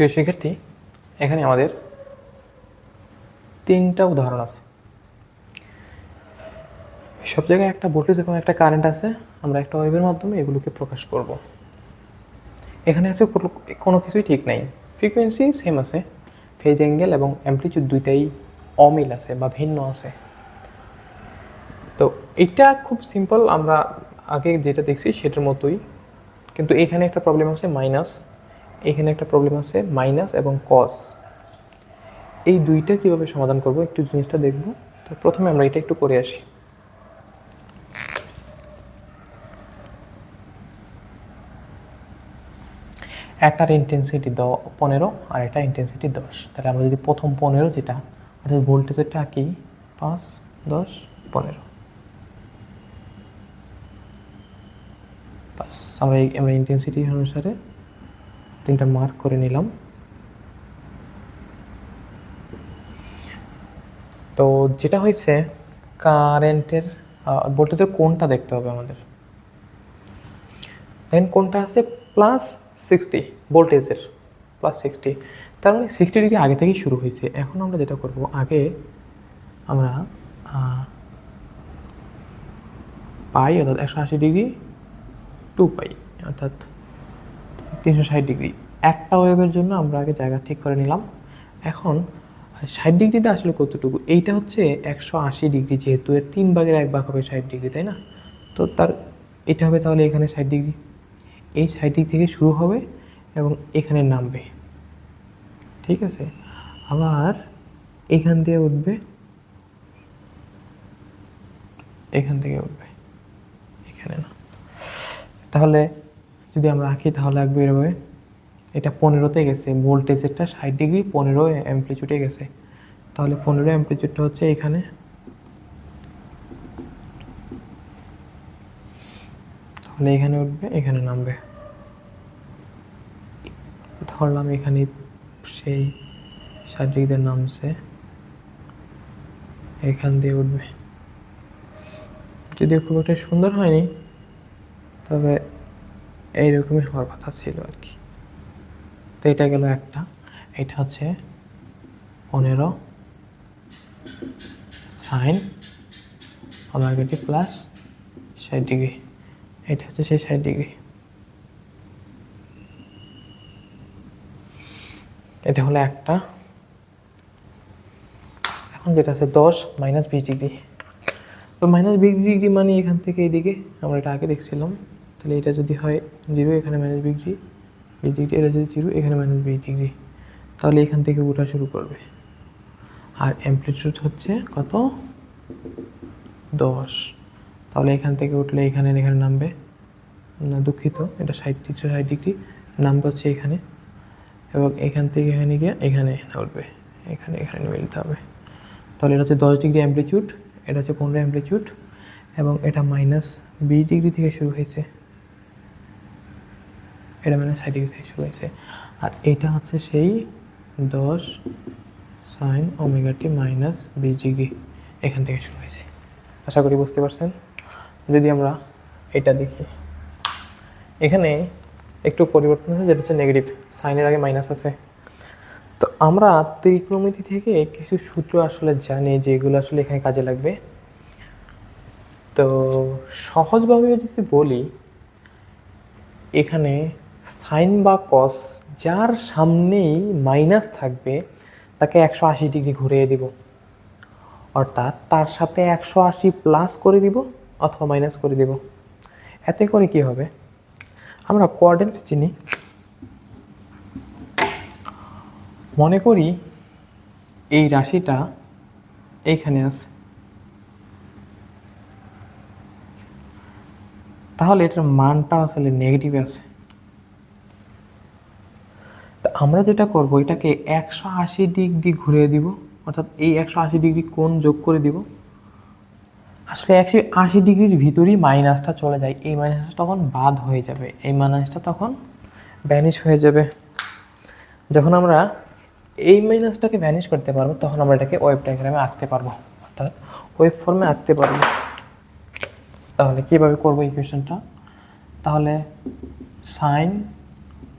প্রিয় শিক্ষার্থী, এখানে আমাদের তিনটা উদাহরণ আছে। সব জায়গায় একটা ভোল্টেজ এবং একটা কারেন্ট আছে, আমরা একটা ওয়েবের মাধ্যমে এগুলোকে প্রকাশ করব। এখানে আছে কোনো- কিছুই ঠিক নাই। ফ্রিকোয়েন্সি সেম আছে, ফেজ অ্যাঙ্গেল এবং অ্যাম্পলিটিউড দুইটাই অমিল আছে বা ভিন্ন আছে। তো এটা খুব সিম্পল, আমরা আগে যেটা দেখছি সেটার মতোই, কিন্তু এখানে একটা প্রবলেম আছে, মাইনাস। এখানে একটা প্রবলেম আছে মাইনাস এবং কস এই দুইটা কীভাবে সমাধান করব? একটু জিনিসটা দেখব। তো প্রথমে আমরা এটা একটু করে আসি। একটার ইন্টেন্সিটি দ পনেরো, আর একটা ইন্টেন্সিটি দশ। তাহলে আমরা যদি প্রথম পনেরো যেটা, অর্থাৎ ভোল্টেজেরটা আঁকি পাঁচ, দশ, পনেরো। বাস আমরা এই, আমরা ইন্টেন্সিটি অনুসারে তিনটা মার্ক করে নিলাম। তো যেটা হয়েছে কারেন্টের ভোল্টেজের কোনটা দেখতে হবে আমাদের। দেন কোনটা আছে প্লাস সিক্সটি ভোল্টেজের প্লাস সিক্সটি তার মানে সিক্সটি ডিগ্রি আগে থেকেই শুরু হয়েছে। এখন আমরা যেটা করব, আগে আমরা পাই অর্থাৎ একশো আশি ডিগ্রি টু পাই অর্থাৎ তিনশো ষাট ডিগ্রি। একটা ওয়েভের জন্য আমরা আগে জায়গা ঠিক করে নিলাম। এখন ষাট ডিগ্রিটা আসলে কতটুকু? এইটা হচ্ছে একশো আশি ডিগ্রি যেহেতু, এর তিন ভাগের এক ভাগ হবে ষাট ডিগ্রি, তাই না? তো তার, এটা হবে তাহলে এখানে ষাট ডিগ্রি। এই ষাট ডিগ্রি থেকে শুরু হবে এবং এখানে নামবে। ঠিক আছে? আবার এখান দিয়ে উঠবে। এখান থেকে উঠবে। এখানে না। তাহলে যদি আমরা আঁকি তাহলে আঁকবো এরভাবে এটা পনেরোতে গেছে, ভোল্টেজেরটা ষাট ডিগ্রি পনেরো অ্যাম্পলিচিউডে গেছে। তাহলে পনেরো অ্যাম্পলিচিউডটা হচ্ছে এখানে। তাহলে এখানে উঠবে, এখানে নামবে। ধরলাম এখানে সেই ষাট ডিগ্রিতে নামছে। এখান দিয়ে উঠবে। যদিও খুব একটা সুন্দর হয়নি, তবে এইরকমই হওয়ার কথা ছিল আর কি। তো এটা গেল একটা। এটা হচ্ছে পনেরো সাইন ওমেগাটি প্লাস ষাট ডিগ্রি এটা হচ্ছে সেই ষাট ডিগ্রি এটা হলো একটা। এখন যেটা আছে দশ মাইনাস বিশ ডিগ্রি তো মাইনাস বিশ ডিগ্রি মানে এখান থেকে এইদিকে, আমরা এটা আগে দেখছিলাম। তাহলে এটা যদি হয় জিরো, এখানে মাইনাস ডিগ্রি বিশ ডিগ্রি এটা যদি জিরো, এখানে মাইনাস বিশ ডিগ্রি তাহলে এখান থেকে ওঠা শুরু করবে। আর অ্যাম্পলিটিউড হচ্ছে কত? দশ। তাহলে এখান থেকে উঠলে এখানে এখানে নামবে। না, দুঃখিত, এটা ষাট তিনশো ষাট ডিগ্রি নামবে হচ্ছে এখানে। এবং এখান থেকে এখানে গিয়ে এখানে উঠবে। এখানে এখানে মিলতে হবে। তাহলে এটা হচ্ছে দশ ডিগ্রি অ্যাম্পলিটিউড এটা হচ্ছে পনেরো অ্যাম্পলিটিউড এবং এটা মাইনাস বিশ ডিগ্রি থেকে শুরু হয়েছে। এটা মানে থেকে শুরু হয়েছে। আর এটা হচ্ছে সেই দশ সাইন ওমেগাটি মাইনাস বিশ ডিগ্রি এখান থেকে শুরু হয়েছে। আশা করি বুঝতে পারছেন? যদি আমরা এটা দেখি। এখানে একটু পরিবর্তন হয়েছে, যেটা হচ্ছে নেগেটিভ সাইনের আগে মাইনাস আছে। তো আমরা ত্রিকোণমিতি থেকে কিছু সূত্র আসলে জানি যেগুলো আসলে এখানে কাজে লাগবে। তো সহজভাবে যদি বলি, এখানে সাইন বা কস যার সামনেই মাইনাস থাকবে, তাকে একশো আশি ডিগ্রি ঘুরিয়ে দিব। অর্থাৎ তার সাথে একশো আশি প্লাস করে দিব অথবা মাইনাস করে দিব। এতে করে কি হবে? আমরা কোয়ার্ডিনেট চিনি। মনে করি এই রাশিটা এইখানে আছে। তাহলে এটার মানটা আসলে নেগেটিভ আছে। আমরা যেটা করব, এটাকে একশো আশি ডিগ্রি ঘুরিয়ে দিব, অর্থাৎ এই একশো আশি ডিগ্রি কোণ যোগ করে দিব। আসলে একশো আশি ডিগ্রির ভিতরেই মাইনাসটা চলে যায়, এই মাইনাসটা তখন বাদ হয়ে যাবে, এই মাইনাসটা তখন ভ্যানিশ হয়ে যাবে। যখন আমরা এই মাইনাসটাকে ভ্যানিশ করতে পারব, তখন আমরা এটাকে ওয়েব ডায়াগ্রামে আঁকতে পারব, অর্থাৎ ওয়েব ফর্মে আঁকতে পারব। তাহলে কীভাবে করব ইকুয়েশনটা তাহলে সাইন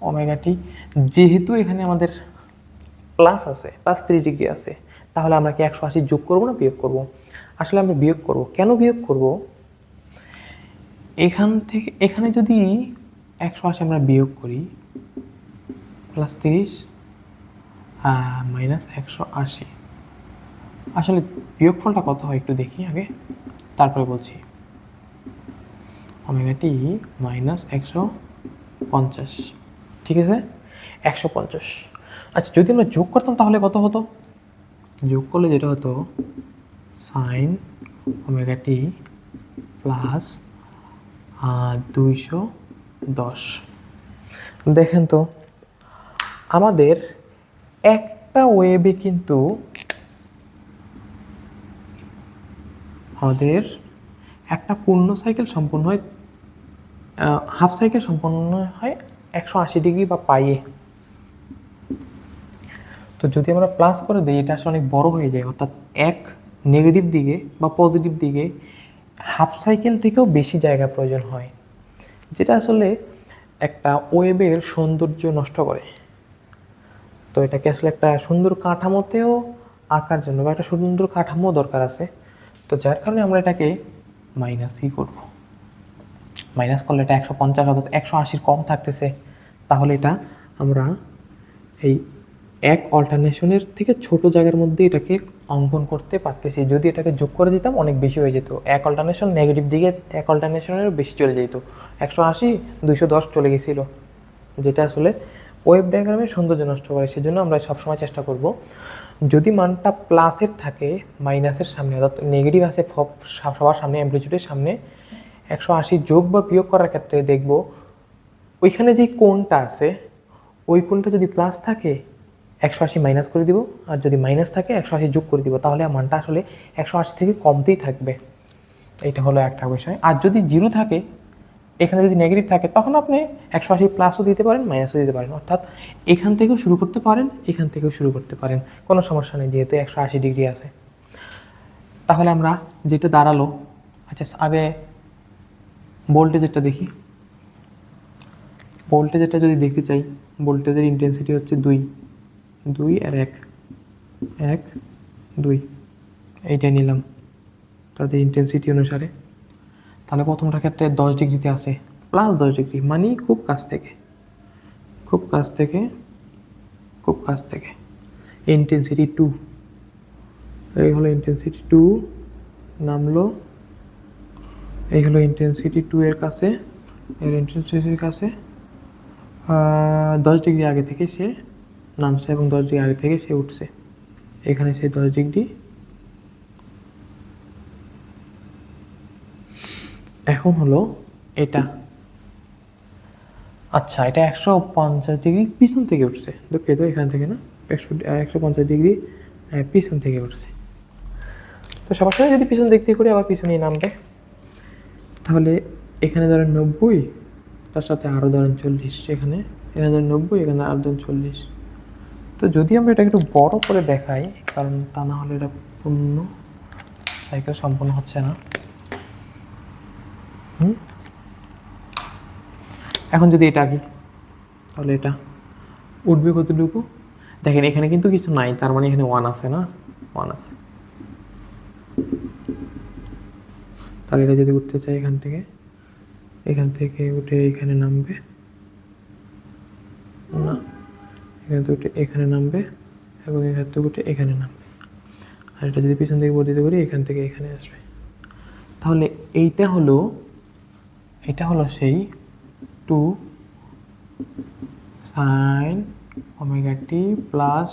ওমেগাটি যেহেতু এখানে আমাদের প্লাস আছে প্লাস থ্রি ডিগ্রি আছে, তাহলে আমরা কি একশো আশি যোগ করব না বিয়োগ করব? আসলে আমরা বিয়োগ করব। কেন বিয়োগ করব? এখান থেকে, এখানে যদি একশো আশি আমরা বিয়োগ করি প্লাস তিরিশ মাইনাস একশো আশি। আসলে বিয়োগফলটা কত হয় একটু দেখি আগে। তারপরে বলছি। ওমেগাটি মাইনাস একশো পঞ্চাশ। ঠিক আছে? একশো পঞ্চাশ। আচ্ছা যদি আমরা যোগ করতাম তাহলে কত হতো? যোগ করলে যেটা হতো সাইন ওমেগাটি প্লাস দুইশো দশ। দেখেন তো আমাদের একটা ওয়েবে কিন্তু আমাদের একটা পূর্ণ সাইকেল সম্পূর্ণ হয় হাফ সাইকেল সম্পন্ন হয় একশো আশি ডিগ্রি বা পাইয়ে তো যদি আমরা প্লাস করে দিই, এটা আসলে অনেক বড় হয়ে যায়। অর্থাৎ এক নেগেটিভ দিকে বা পজিটিভ দিকে হাফ সাইকেল থেকেও বেশি জায়গা প্রয়োজন হয়, যেটা আসলে একটা ওয়েবের সৌন্দর্য নষ্ট করে। তো এটাকে আসলে একটা সুন্দর কাঠামোতেও আঁকার জন্য বা একটা সুন্দর কাঠামো দরকার আছে। তো যার কারণে আমরা এটাকে মাইনাসই করব। মাইনাস করলে এটা একশো পঞ্চাশ অর্থাৎ একশো আশির কম থাকতেছে। তাহলে এটা আমরা এই এক অল্টারনেশনের থেকে ছোট জায়গার মধ্যে এটাকে অঙ্কন করতে পারতেছি। যদি এটাকে যোগ করে দিতাম অনেক বেশি হয়ে যেত। এক অল্টারনেশন নেগেটিভ দিকে এক অল্টারনেশনের বেশি চলে যেত। একশো আশি, দুইশো দশ চলে গেছিল। যেটা আসলে ওয়েব ডায়াগ্রামের সৌন্দর্য নষ্ট করে। সেজন্য আমরা সবসময় চেষ্টা করব, যদি মানটা প্লাসের থাকে, মাইনাসের সামনে, অর্থাৎ নেগেটিভ আছে সবার সামনে অ্যাম্পলিচিউডের সামনে একশো আশি যোগ বা বিয়োগ করার ক্ষেত্রে দেখব, ওইখানে যে কোণটা আছে, ওই কোণটা যদি প্লাস থাকে, একশো আশি মাইনাস করে দিব, আর যদি মাইনাস থাকে, একশো আশি যোগ করে দিব, তাহলে মানটা আসলে একশো আশি থেকে কমতেই থাকবে। এইটা হলো একটা বিষয়। আর যদি জিরো থাকে, এখানে যদি নেগেটিভ থাকে, তখন আপনি একশো আশি প্লাসও দিতে পারেন মাইনাসও দিতে পারেন। অর্থাৎ এখান থেকেও শুরু করতে পারেন, এখান থেকেও শুরু করতে পারেন। কোনো সমস্যা নেই, যেহেতু একশো আশি ডিগ্রি আছে। তাহলে আমরা যেটা দাঁড়াল আচ্ছা আগে ভোল্টেজেরটা দেখি। ভোল্টেজেরটা যদি দেখতে চাই ভোল্টেজের ইন্টেন্সিটি হচ্ছে দুই। দুই আর এক। এক, দুই। এইটা নিলাম। তাদের ইন্টেন্সিটি অনুসারে। তাহলে প্রথমটার ক্ষেত্রে দশ ডিগ্রিতে আছে। প্লাস দশ ডিগ্রি মানে খুব কাছ থেকে। খুব কাছ থেকে, খুব কাছ থেকে। ইন্টেন্সিটি টু এই হলো ইন্টেন্সিটি টু নামলো এই হলো ইন্টেন্সিটি টু এর কাছে, এর ইন্টেন্সিটির কাছে। দশ ডিগ্রি আগে থেকে সে নামছে এবং দশ ডিগ্রি আগে থেকে সে উঠছে। এখানে সে দশ ডিগ্রি এখন হলো এটা। আচ্ছা এটা একশো পঞ্চাশ ডিগ্রি পিছন থেকে উঠছে। দুঃখিত, এখান থেকে না। একশো একশো পঞ্চাশ ডিগ্রি পিছন থেকে উঠছে। তো সবার সময় যদি পিছন দিক থেকে করি, আবার পিছনেই নামবে। তাহলে এখানে ধরেন নব্বই, তার সাথে আরও ধরেন চল্লিশ, এখানে এখানে ধরেন নব্বই, এখানে আরও ধরেন চল্লিশ। তো যদি আমরা এটা একটু বড় করে দেখাই, কারণ তা না হলে এটা পূর্ণ সাইকেল সম্পূর্ণ হচ্ছে না। হুম? এখন যদি এটা আঁকি, তাহলে এটা উঠবে কতটুকু? দেখেন, এখানে কিন্তু কিছু নাই, তার মানে এখানে ওয়ান আছে না? ওয়ান আছে। তাহলে এটা যদি উঠতে চাই এখান থেকে এখান থেকে উঠে এখানে নামবে। না, এখান থেকে উঠে এখানে নামবে এবং এখান থেকে উঠে এখানে নামবে। আর এটা যদি পিছন থেকে বর্ধিত করি, এখান থেকে এখানে আসবে। তাহলে এইটা হলো, এটা হলো সেই two sine omega t plus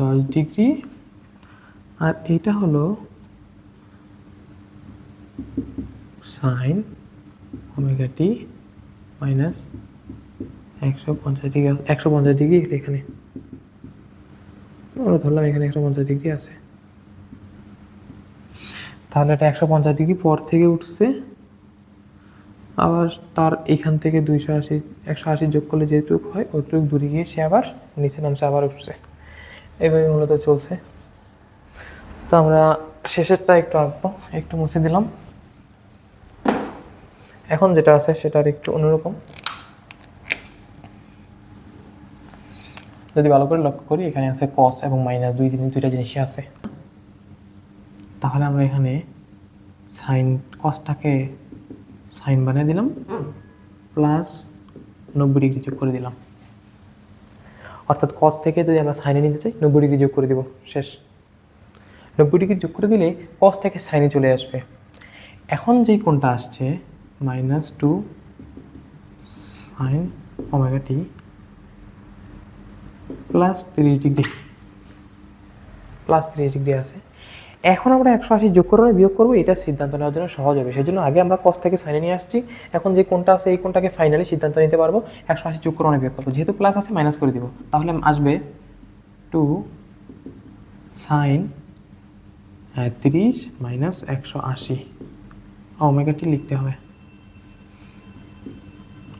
দশ ডিগ্রি। আর এইটা হলো সাইন ওমেগা টি মাইনাস একশো পঞ্চাশ ডিগ্রি, একশো পঞ্চাশ ডিগ্রি এখানে। আমরা ধরলাম এখানে একশো পঞ্চাশ ডিগ্রি আছে। তাহলে এটা একশো পঞ্চাশ ডিগ্রি পর থেকে উঠছে। আবার তার এখান থেকে দুইশো আশি, একশো আশি যোগ করলে যেটুকু হয় ওইটুকু দূরে গিয়ে সে আবার নিচে নামছে, আবার উঠছে। এইভাবে মূলত চলছে। তো আমরা শেষেরটা একটু আঁকবো, একটু মুছে দিলাম। এখন যেটা আছে সেটার একটু অন্যরকম। যদি ভালো করে লক্ষ্য করি, এখানে আছে কস এবং মাইনাস দুই তিন দুইটা জিনিসই আছে। তাহলে আমরা এখানে সাইন কসটাকে সাইন বানিয়ে দিলাম প্লাস নব্বই ডিগ্রি যোগ করে দিলাম। অর্থাৎ কস থেকে যদি আমরা সাইনে নিতে চাই, নব্বই ডিগ্রি যোগ করে দিব, শেষ। নব্বই ডিগ্রি যোগ করে দিলে কস থেকে সাইনে চলে আসবে। এখন যেই কোনটা আসছে minus two sine omega t plus তিরিশ ডিগ্রি। প্লাস তিরিশ ডিগ্রি আছে। এখন আমরা একশো আশি যোগ করব বিয়োগ করব, এটা সিদ্ধান্ত নেওয়ার জন্য সহজ হবে। সেই জন্য আগে আমরা কস থেকে সাইনে নিয়ে আসছি। এখন যে কোনটা আছে, এই কোনটাকে ফাইনালি সিদ্ধান্ত নিতে পারব। একশো আশি যোগ করব বিয়োগ করব। যেহেতু প্লাস আছে মাইনাস করে দিব। তাহলে আসবে টু সাইন হ্যাঁ তিরিশ মাইনাস একশো আশি। ওমেগাটি লিখতে হবে।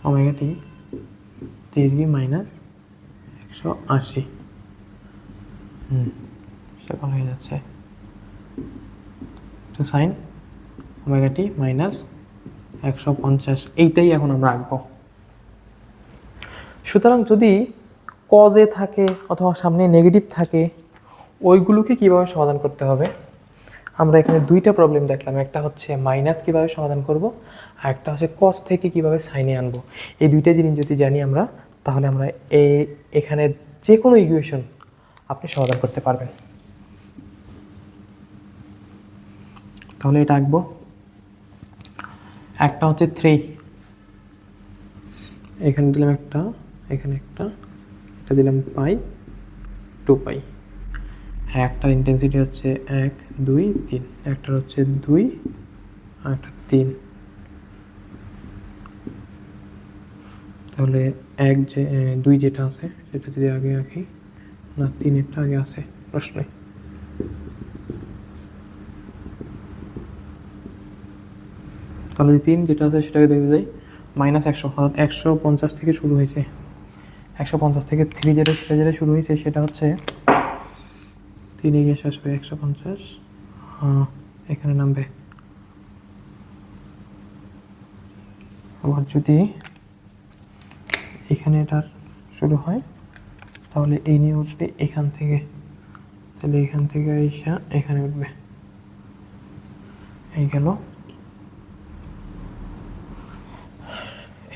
ওমেগাটি তিরিশ ডিগ্রি মাইনাস একশো আশি। হুম হয়ে যাচ্ছে। তো সাইন, ওমেগাটি মাইনাস একশো পঞ্চাশ, এইটাই এখন আমরা আঁকবো। সুতরাং যদি কজে থাকে অথবা সামনে নেগেটিভ থাকে, ওইগুলোকে কীভাবে সমাধান করতে হবে? আমরা এখানে দুইটা প্রবলেম দেখলাম। একটা হচ্ছে মাইনাস কীভাবে সমাধান করব, আর একটা হচ্ছে কস থেকে কীভাবে সাইনে আনব। এই দুইটা জিনিস যদি জানি আমরা, তাহলে আমরা এই এখানে যে কোনো ইকুয়েশন আপনি সমাধান করতে পারবেন। তাহলে এটা আঁকবো। একটা হচ্ছে থ্রি এখানে দিলাম একটা, এখানে একটা, এটা দিলাম পাই টু পাই একটার ইন্টেন্সিটি হচ্ছে এক, দুই, তিন। একটার হচ্ছে দুই একটা তিন। তাহলে এক যে দুই যেটা আছে, সেটা যদি আগে আঁকি, না তিনেরটা আগে আছে, প্রশ্নে। তাহলে তিন যেটা আছে, সেটাকে দেখতে যাই মাইনাস একশো, অর্থাৎ একশো পঞ্চাশ থেকে শুরু হয়েছে। একশো পঞ্চাশ থেকে থ্রি যেটা, সেটা যেটা শুরু হয়েছে, সেটা হচ্ছে তিনে গিয়ে শেষ হবে একশো পঞ্চাশ। এখানে নামবে। আবার যদি এখানে এটার শুরু হয়, তাহলে এই নিয়ে উঠবে এখান থেকে। তাহলে এখান থেকে এসা এখানে উঠবে। এই গেল।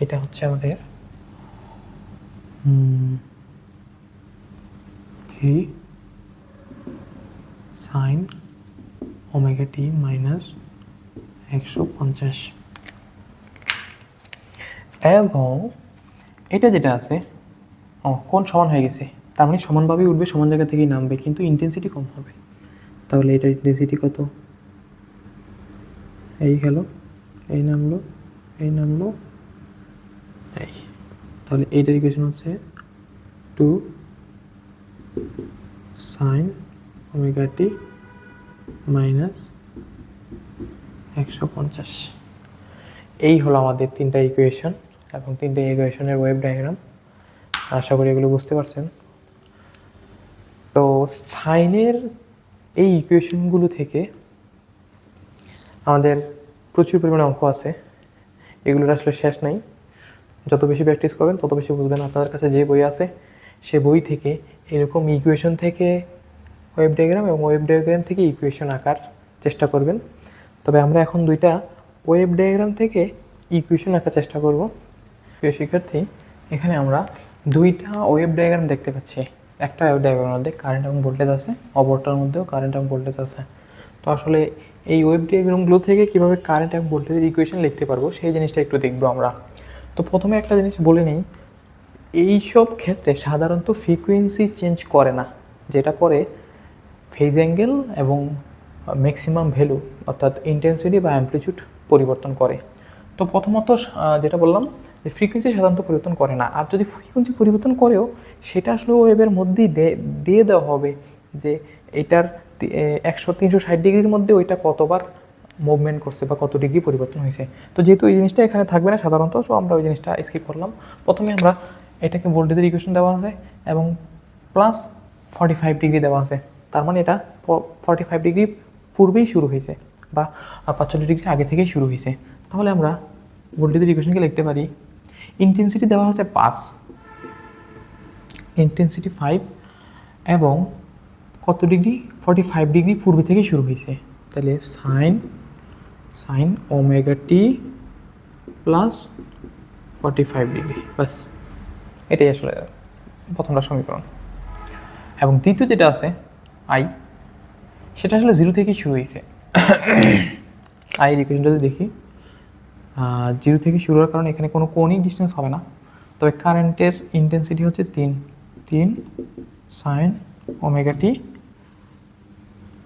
এটা হচ্ছে আমাদের three sine omega t minus একশো পঞ্চাশ। এবং এটা যেটা আছে, ও কোন সমান হয়ে গেছে। তার মানে সমানভাবেই উঠবে, সমান জায়গা থেকেই নামবে, কিন্তু ইন্টেন্সিটি কম হবে। তাহলে এটার ইন্টেন্সিটি কত? এই গেল এই নামলো এই নামলো, এই। তাহলে এইটার ইকুয়েশন হচ্ছে two sine omega t minus একশো পঞ্চাশ। এই হলো আমাদের তিনটা ইকুয়েশন এবং তিনটা ইকুয়েশনের ওয়েব ডায়াগ্রাম আশা করি এগুলো বুঝতে পারছেন। তো সাইনের এই ইকুয়েশনগুলো থেকে আমাদের প্রচুর পরিমাণে অঙ্ক আছে। এগুলোর আসলে শেষ নাই। যত বেশি প্র্যাকটিস করবেন, তত বেশি বুঝবেন আপনাদের কাছে যে বই আছে, সে বই থেকে এরকম ইকুয়েশন থেকে ওয়েব ডায়াগ্রাম এবং ওয়েব ডায়াগ্রাম থেকে ইকুয়েশন আঁকার চেষ্টা করবেন। তবে আমরা এখন দুইটা ওয়েব ডায়াগ্রাম থেকে ইকুয়েশন আঁকার চেষ্টা করব। প্রিয় শিক্ষার্থী, এখানে আমরা দুইটা ওয়েব ডায়াগ্রাম দেখতে পাচ্ছি। একটা ওয়েব ডায়াগ্রামের মধ্যে কারেন্ট এবং ভোল্টেজ আছে, অপরটার মধ্যেও কারেন্ট এবং ভোল্টেজ আছে। তো আসলে এই ওয়েব ডায়াগ্রামগুলো থেকে কীভাবে কারেন্ট এবং ভোল্টেজের ইকুয়েশন লিখতে পারব, সেই জিনিসটা একটু দেখব আমরা। তো প্রথমে একটা জিনিস বলে নিই, এইসব ক্ষেত্রে সাধারণত ফ্রিকোয়েন্সি চেঞ্জ করে না, যেটা করে ফেজ অ্যাঙ্গেল এবং ম্যাক্সিমাম ভ্যালু অর্থাৎ ইন্টেন্সিটি বা অ্যাম্পলিচিউড পরিবর্তন করে। তো প্রথমত যেটা বললাম যে ফ্রিকোয়েন্সি সাধারণত পরিবর্তন করে না। আর যদি ফ্রিকোয়েন্সি পরিবর্তন করেও, সেটা আসলে ওয়েবের মধ্যেই দিয়ে দেওয়া হবে যে এটার একশো তিনশো ষাট ডিগ্রির মধ্যে ওইটা কতবার মুভমেন্ট করছে বা কত ডিগ্রি পরিবর্তন হয়েছে। তো যেহেতু এই জিনিসটা এখানে থাকবে না সাধারণত সো আমরা ওই জিনিসটা স্কিপ করলাম। প্রথমে আমরা এটাকে ভোল্টেজের ইকুয়েশন দেওয়া আছে এবং প্লাস ফর্টি ফাইভ ডিগ্রি দেওয়া আছে। তার মানে এটা ফর্টি ফাইভ ডিগ্রি পূর্বেই শুরু হয়েছে বা পাঁচচল্লিশ ডিগ্রি আগে থেকেই শুরু হয়েছে। তাহলে আমরা ভোল্টেজের ইকুয়েশনকে লিখতে পারি। ইন্টেন্সিটি দেওয়া আছে পাঁচ। ইন্টেন্সিটি ফাইভ এবং কত ডিগ্রি ফর্টি ফাইভ ডিগ্রি পূর্বে থেকে শুরু হয়েছে। তাহলে sine sine omega t plus forty five degree বাস এটাই আসলে প্রথমটা সমীকরণ। এবং দ্বিতীয় যেটা আছে আই। সেটা আসলে জিরো থেকেই শুরু হয়েছে। আইয়ের ইকুয়েশনটা যদি দেখি জিরো থেকে শুরু হওয়ার কারণে এখানে কোনো কোনই ডিস্টেন্স হবে না। তবে কারেন্টের ইন্টেন্সিটি হচ্ছে তিন। তিন sine omega t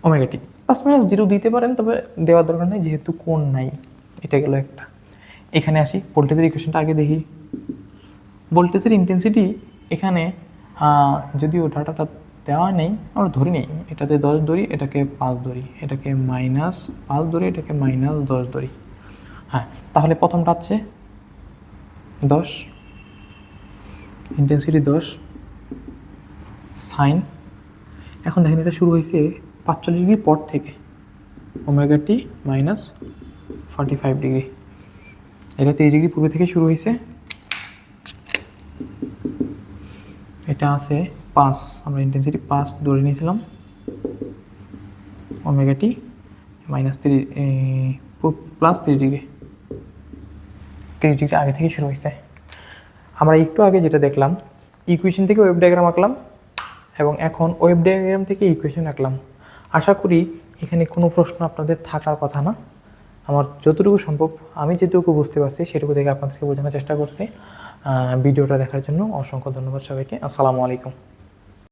omega t plus minus zero দিতে পারেন, তবে দেওয়ার দরকার নেই, যেহেতু কোন নাই, এটা গেল একটা। এখানে আসি ভোল্টেজের ইকুয়েশনটা আগে দেখি। ভোল্টেজের ইন্টেন্সিটি এখানে যদিও ডাটাটা দেওয়া নেই, আমরা ধরি নেই। এটাতে দশ ধরি এটাকে পাঁচ ধরি এটাকে মাইনাস পাঁচ ধরি এটাকে মাইনাস দশ ধরি হ্যাঁ তাহলে প্রথমটা হচ্ছে দশ ইন্টেন্সিটি দশ সাইন এখন দেখেন এটা শুরু হয়েছে পাঁচচল্লিশ ডিগ্রি পর থেকে। Omega t minus forty five degree এটা তিরিশ ডিগ্রি পূর্বে থেকে শুরু হয়েছে। এটা আছে পাঁচ, আমরা ইন্টেন্সিটি পাঁচ ধরে নিয়েছিলাম। Omega t minus three plus three degree three degree আগে থেকে শুরু হয়েছে। আমরা একটু আগে যেটা দেখলাম ইকুয়েশন থেকে ওয়েব ডায়াগ্রাম আঁকলাম এবং এখন ওয়েব ডায়াগ্রাম থেকে ইকুয়েশন আঁকলাম। আশা করি এখানে কোনো প্রশ্ন আপনাদের থাকার কথা না। আমার যতটুকু সম্ভব, আমি যেটুকু বুঝতে পারছি সেটুকু দেখে আপনাদেরকে বোঝানোর চেষ্টা করছি। ভিডিওটা দেখার জন্য অসংখ্য ধন্যবাদ সবাইকে। আসসালামু আলাইকুম।